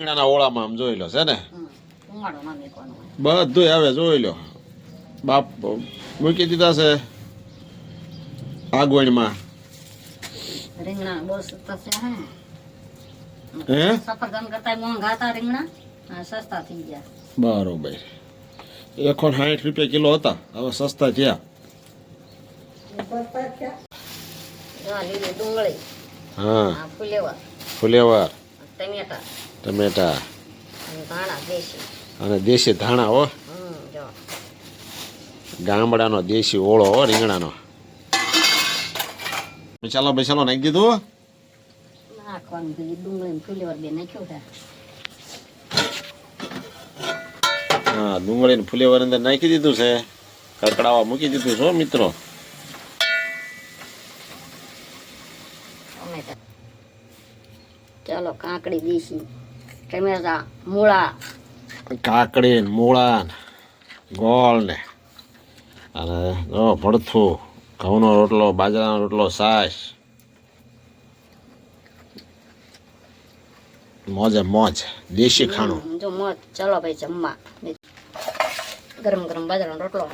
રીંગણાના ઓળામાં આમ જોઈ લો છે ને. બધું હવે જોઈ લો. બાપ મૂકી દીધા છે આગવણમાં. બરોબર. એકો સાઠ રૂપિયા કિલો હતા હવે સસ્તા થયા. હા. ફુલેવાર. ટમેટા ટમેટા. અને ધાણા દેશી. અને દેશી ધાણા હો. ગામડાનો દેશી ઓળો હો રીંગણાનો. મસાલો મસાલો નાખી દીધું નાખવાનું પેલી ડુંગળી બે નાખ્યું હા ફૂલેવર ફુલેવર અંદર નાખી દીધું છે. કકડાવા મૂકી દીધું છો મિત્રો. ચાલો કાકડી દેશી. ટમેટા મૂળા. કાકડી ને મૂળા ને ગોળ ને. અને જો ભડથું ઘઉંનો રોટલો બાજરાનો રોટલો સાસ મોજે મોજ દેશી ખાણું. જો મોજ. ચાલો ભાઈ જમવા. ગરમ ગરમ બાજરાનો રોટલો.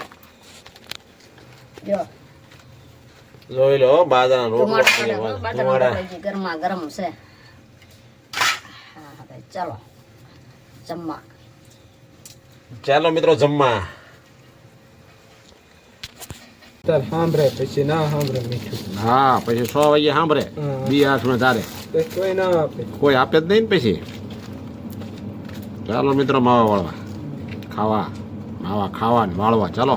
જો. જોઈ લો બાજરાનો રોટલો ગરમા ગરમ છે. હા ભાઈ ચાલો. જમવા. ચાલો મિત્રો જમવા. તાર સાંભળે પછી ના સાંભળે મીઠું. હા પછી સો વાગે સાંભળે. બી આઠમાં તારે કોઈ ના આપે. કોઈ આપે જ નહીં ને પછી. ચાલો મિત્રો માવા વાળવા. ખાવા. માવા ખાવા ને વાળવા. ચાલો.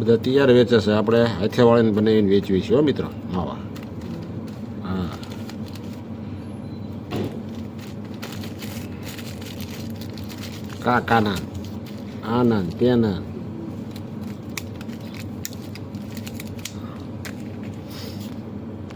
બધા તૈયાર વેચે છે આપણે હાથેવાળીને બનાવીને વેચવી હો મિત્રો. માવા હા. કાકાના આનંદ તેના.